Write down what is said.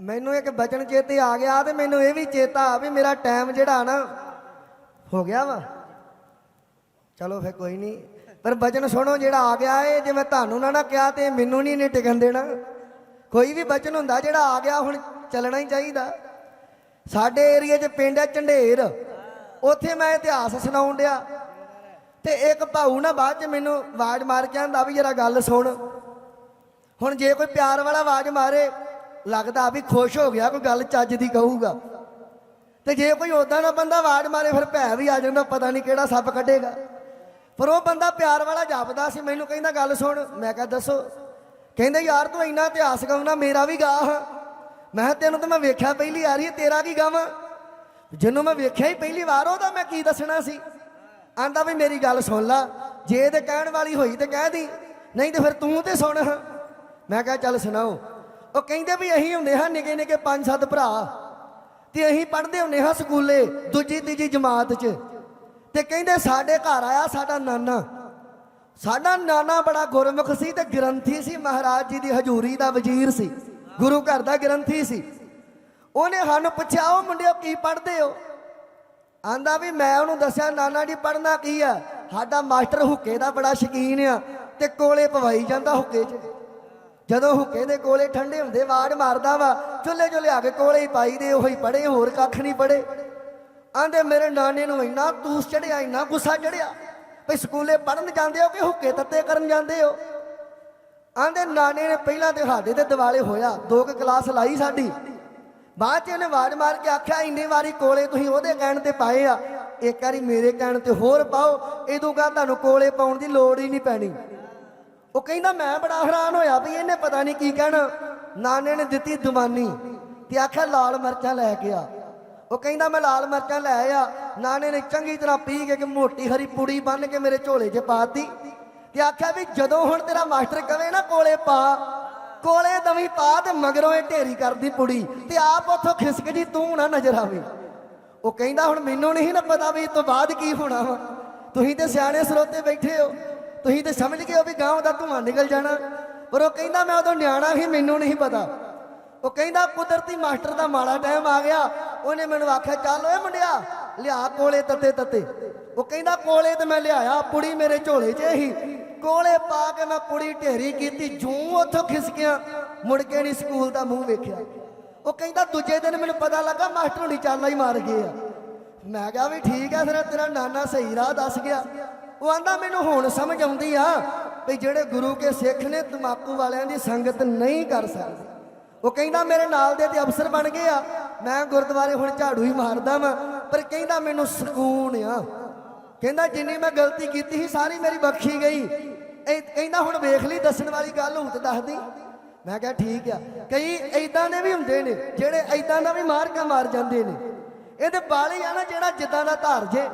ਮੈਨੂੰ ਇੱਕ ਬਚਨ ਚੇਤੇ ਆ ਗਿਆ ਤੇ ਮੈਨੂੰ ਇਹ ਵੀ ਚੇਤਾ ਆ ਵੀ ਮੇਰਾ ਟਾਈਮ ਜਿਹੜਾ ਨਾ ਹੋ ਗਿਆ ਵਾ। ਚਲੋ ਫੇ ਕੋਈ ਨਹੀਂ। ਪਰ ਬਚਨ ਸੁਣੋ ਜਿਹੜਾ ਆ ਗਿਆ ਏ, ਜੇ ਮੈਂ ਤੁਹਾਨੂੰ ਨਾ ਨਾ ਕਿਹਾ ਤੇ ਮੈਨੂੰ ਨਹੀਂ ਨੇ ਟਿਕਣ ਦੇਣਾ। ਕੋਈ ਵੀ ਬਚਨ ਹੁੰਦਾ ਜਿਹੜਾ ਆ ਗਿਆ ਹੁਣ ਚੱਲਣਾ ਹੀ ਚਾਹੀਦਾ। ਸਾਡੇ ਏਰੀਆ 'ਚ ਪਿੰਡ ਹੈ ਝੰਡੇਰ। ਉੱਥੇ ਮੈਂ ਇਤਿਹਾਸ ਸੁਣਾਉਣ ਡਿਆ। ਤੇ ਇੱਕ ਭਾਊ ਨਾ ਬਾਅਦ 'ਚ ਮੈਨੂੰ ਆਵਾਜ਼ ਮਾਰ ਕੇ ਆਂਦਾ ਵੀ ਜਰਾ ਗੱਲ ਸੁਣ। ਹੁਣ ਜੇ ਕੋਈ ਪਿਆਰ ਵਾਲਾ ਆਵਾਜ਼ ਮਾਰੇ ਲੱਗਦਾ ਵੀ ਖੁਸ਼ ਹੋ ਗਿਆ ਕੋਈ ਗੱਲ ਚੱਜ ਦੀ ਕਹੂਗਾ। ਤੇ ਜੇ ਕੋਈ ਉਦਾਂ ਦਾ ਬੰਦਾ ਆਵਾਜ਼ ਮਾਰੇ ਫਿਰ ਭੈ ਵੀ ਆ ਜਾਂਦਾ ਪਤਾ ਨਹੀਂ ਕਿਹੜਾ ਸੱਪ ਕੱਢੇਗਾ। ਪਰ ਉਹ ਬੰਦਾ ਪਿਆਰ ਵਾਲਾ ਜਾਪਦਾ ਸੀ ਮੈਨੂੰ ਕਹਿੰਦਾ ਗੱਲ ਸੁਣ ਮੈਂ ਕਿਹਾ ਦੱਸੋ? ਕਹਿੰਦਾ ਯਾਰ ਤੂੰ ਇੰਨਾ ਇਤਿਹਾਸ ਗਾਉਣਾ ਮੇਰਾ ਵੀ ਗਾ ਹਾਂ ਮੈਂ ਕਿਹਾ ਤੈਨੂੰ ਤਾਂ ਮੈਂ ਵੇਖਿਆ ਪਹਿਲੀ ਵਾਰੀ ਹੈ, ਤੇਰਾ ਕੀ ਗਾਵਾਂ? ਜਿਹਨੂੰ ਮੈਂ ਵੇਖਿਆ ਹੀ ਪਹਿਲੀ ਵਾਰ ਉਹਦਾ ਮੈਂ ਕੀ ਦੱਸਣਾ ਸੀ? ਆਂਦਾ ਵੀ ਮੇਰੀ ਗੱਲ ਸੁਣ ਲਾ ਜੇ ਇਹਦੇ ਕਹਿਣ ਵਾਲੀ ਹੋਈ ਤੇ ਕਹਿ ਦੀ ਨਹੀਂ ਤੇ ਫਿਰ ਤੂੰ ਤੇ ਸੁਣ ਮੈਂ ਕਿਹਾ ਚੱਲ ਸੁਣਾਓ ਉਹ ਕਹਿੰਦੇ ਵੀ ਅਸੀਂ ਹੁੰਦੇ ਹਾਂ ਨਿੱਕੇ ਨਿੱਕੇ ਪੰਜ ਸੱਤ ਭਰਾ ਤੇ ਅਸੀਂ ਪੜ੍ਹਦੇ ਹੁੰਦੇ ਹਾਂ ਸਕੂਲੇ ਦੂਜੀ ਤੀਜੀ ਜਮਾਤ 'ਚ। ਤੇ ਕਹਿੰਦੇ ਸਾਡੇ ਘਰ ਆਇਆ ਸਾਡਾ ਨਾਨਾ। ਸਾਡਾ ਨਾਨਾ ਬੜਾ ਗੁਰਮੁਖ ਸੀ ਤੇ ਗ੍ਰੰਥੀ ਸੀ, ਮਹਾਰਾਜ ਜੀ ਦੀ ਹਜ਼ੂਰੀ ਦਾ ਵਜ਼ੀਰ ਸੀ, ਗੁਰੂ ਘਰ ਦਾ ਗ੍ਰੰਥੀ ਸੀ। ਉਹਨੇ ਸਾਨੂੰ ਪੁੱਛਿਆ, ਉਹ ਮੁੰਡਿਓ, ਕੀ ਪੜ੍ਹਦੇ ਹੋ? ਆਂਦਾ ਵੀ ਮੈਂ ਉਹਨੂੰ ਦੱਸਿਆ, ਨਾਨਾ ਜੀ, ਪੜ੍ਹਨਾ ਕੀ ਆ? ਸਾਡਾ ਮਾਸਟਰ ਹੁੱਕੇ ਦਾ ਬੜਾ ਸ਼ਕੀਨ ਆ ਤੇ ਕੋਲੇ ਪਵਾਈ ਜਾਂਦਾ ਹੁੱਕੇ 'ਚ। ਜਦੋਂ ਹੁੱਕੇ ਦੇ ਕੋਲੇ ਠੰਡੇ ਹੁੰਦੇ, ਵਾੜ ਮਾਰਦਾ ਵਾ, ਚੁੱਲ੍ਹੇ 'ਚ ਲਿਆ ਕੇ ਕੋਲੇ ਹੀ ਪਾਈ ਦੇ, ਉਹੀ ਪੜੇ ਹੋਰ ਕੱਖ ਨਹੀਂ ਪੜੇ ਆਂਦੇ, ਮੇਰੇ ਨਾਨੇ ਨੂੰ ਇੰਨਾ ਤੂਸ ਚੜਿਆ ਇੰਨਾ ਗੁੱਸਾ ਚੜਿਆ ਭਈ ਸਕੂਲੇ ਪੜਨ ਜਾਂਦੇ ਹੋ ਕਿ ਹੁੱਕੇ ਤੱਤੇ ਕਰਨ ਜਾਂਦੇ ਹੋ? ਆਂਦੇ, ਨਾਨੇ ਨੇ ਪਹਿਲਾਂ ਤੇ ਸਾਡੇ ਤੇ ਦਿਵਾਲੇ ਹੋਇਆ, ਦੋ ਕੁ ਕਲਾਸ ਲਾਈ ਸਾਡੀ। ਬਾਅਦ ਚ ਉਹਨੇ ਵਾੜ ਮਾਰ ਕੇ ਆਖਿਆ, ਇੰਨੇ ਵਾਰੀ ਕੋਲੇ ਤੁਸੀਂ ਉਹਦੇ ਕਹਿਣ ਤੇ ਪਾਏ ਆ। ਇੱਕ ਵਾਰੀ ਮੇਰੇ ਕਹਿਣ ਤੇ ਹੋਰ ਪਾਓ ਇਦੋਂ ਕਾ ਤੁਹਾਨੂੰ ਕੋਲੇ ਪਾਉਣ ਦੀ ਲੋੜ ਹੀ ਨਹੀਂ ਪੈਣੀ। ਉਹ ਕਹਿੰਦਾ, ਮੈਂ ਬੜਾ ਹੈਰਾਨ ਹੋਇਆ ਵੀ ਇਹਨੇ ਪਤਾ ਨਹੀਂ ਕੀ ਕਹਿਣਾ। ਨਾਨੇ ਨੇ ਦਿੱਤੀ ਦੀਵਾਨੀ ਤੇ ਆਖਿਆ, ਲਾਲ ਮਿਰਚਾਂ ਲੈ ਕੇ ਆ। ਉਹ ਕਹਿੰਦਾ, ਮੈਂ ਲਾਲ ਮਿਰਚਾਂ ਲੈ ਆ। ਨਾਨੇ ਨੇ ਚੰਗੀ ਤਰ੍ਹਾਂ ਪੀ ਕੇ ਕਿ ਮੋਟੀ ਹਰੀ ਪੁੜੀ ਬੰਨ ਕੇ ਮੇਰੇ ਝੋਲੇ 'ਚ ਪਾਤੀ ਤੇ ਆਖਿਆ ਵੀ ਜਦੋਂ ਹੁਣ ਤੇਰਾ ਮਾਸਟਰ ਕਵੇ ਨਾ, ਕੋਲੇ ਪਾ। ਕੋਲੇ ਦਵੀਂ ਪਾ ਤੇ ਮਗਰੋਂ ਇਹ ਢੇਰੀ ਕਰਦੀ ਪੁੜੀ ਤੇ ਆਪ ਉੱਥੋਂ ਖਿਸਕ ਜੀ, ਤੂੰ ਨਾ ਨਜ਼ਰ ਆਵੇ। ਉਹ ਕਹਿੰਦਾ, ਹੁਣ ਮੈਨੂੰ ਨਹੀਂ ਨਾ ਪਤਾ ਵੀ ਇਹ ਤੋਂ ਬਾਅਦ ਕੀ ਹੋਣਾ ਵਾ। ਤੁਸੀਂ ਤੇ ਸਿਆਣੇ ਸਰੋਤੇ ਬੈਠੇ ਹੋ। ਤੁਸੀਂ ਤੇ ਸਮਝ ਗਏ ਹੋ ਵੀ ਗਾਂਵ ਦਾ ਧੂਆਂ ਨਿਕਲ ਜਾਣਾ। ਪਰ ਉਹ ਕਹਿੰਦਾ, ਮੈਂ ਉਦੋਂ ਨਿਆਣਾ ਸੀ, ਮੈਨੂੰ ਨਹੀਂ ਪਤਾ। ਉਹ ਕਹਿੰਦਾ, ਕੁਦਰਤੀ ਮਾਸਟਰ ਦਾ ਮਾੜਾ ਟਾਈਮ ਆ ਗਿਆ। ਉਹਨੇ ਮੈਨੂੰ ਆਖਿਆ, ਚੱਲ ਓਏ ਮੁੰਡਿਆ, ਲਿਆ ਕੋਲੇ ਤੱਤੇ ਤੱਤੇ। ਉਹ ਕਹਿੰਦਾ, ਕੋਲੇ ਤੇ ਮੈਂ ਲਿਆਇਆ, ਪੁੜੀ ਮੇਰੇ ਝੋਲੇ 'ਚ ਹੀ ਕੋਲੇ ਪਾ ਕੇ ਮੈਂ ਪੁੜੀ ਢੇਰੀ ਕੀਤੀ, ਜੂੰ ਉੱਥੋਂ ਖਿਸਕਿਆ ਮੁੜ ਕੇ ਨਹੀਂ ਸਕੂਲ ਦਾ ਮੂੰਹ ਵੇਖਿਆ। ਉਹ ਕਹਿੰਦਾ, ਦੂਜੇ ਦਿਨ ਮੈਨੂੰ ਪਤਾ ਲੱਗਾ, ਮਾਸਟਰ ਹੁਣੀ ਚਾਲਾ ਹੀ ਮਾਰ ਗਏ ਆ। ਮੈਂ ਕਿਹਾ, ਵੀ ਠੀਕ ਆ ਫਿਰ ਤੇਰਾ ਨਾਨਾ ਸਹੀ ਰਾਹ ਦੱਸ ਗਿਆ। ਉਹ ਆਂਦਾ, ਮੈਨੂੰ ਹੁਣ ਸਮਝ ਆਉਂਦੀ ਆ ਵੀ ਜਿਹੜੇ ਗੁਰੂ ਕੇ ਸਿੱਖ ਨੇ ਤਮਾਕੂ ਵਾਲਿਆਂ ਦੀ ਸੰਗਤ ਨਹੀਂ ਕਰ ਸਕਦੇ। ਉਹ ਕਹਿੰਦਾ, ਮੇਰੇ ਨਾਲ ਦੇ ਤੇ ਅਫਸਰ ਬਣ ਗਏ ਆ। ਮੈਂ ਗੁਰਦੁਆਰੇ ਹੁਣ ਝਾੜੂ ਹੀ ਮਾਰਦਾ ਵਾਂ, ਪਰ ਕਹਿੰਦਾ, ਮੈਨੂੰ ਸਕੂਨ ਆ। ਕਹਿੰਦਾ, ਜਿੰਨੀ ਮੈਂ ਗਲਤੀ ਕੀਤੀ ਸੀ, ਸਾਰੀ ਮੇਰੀ ਬਖਸ਼ੀ ਗਈ। ਇਹ ਕਹਿੰਦਾ, ਹੁਣ ਵੇਖ ਲਈ, ਦੱਸਣ ਵਾਲੀ ਗੱਲ ਹੋਊ ਤੇ ਦੱਸ ਮੈਂ ਕਿਹਾ, ਠੀਕ ਆ। ਕਈ ਐਦਾਂ ਦੇ ਵੀ ਹੁੰਦੇ ਨੇ, ਜਿਹੜੇ ਐਦਾਂ ਦਾ ਵੀ ਮਾਰ ਕੇ ਮਾਰ ਜਾਂਦੇ ਨੇ। ਇਹਦੇ ਬਾਲੀ ਆ ਨਾ ਜਿਹੜਾ ਜਿੱਦਾਂ ਦਾ ਧਾਰ ਜੇ।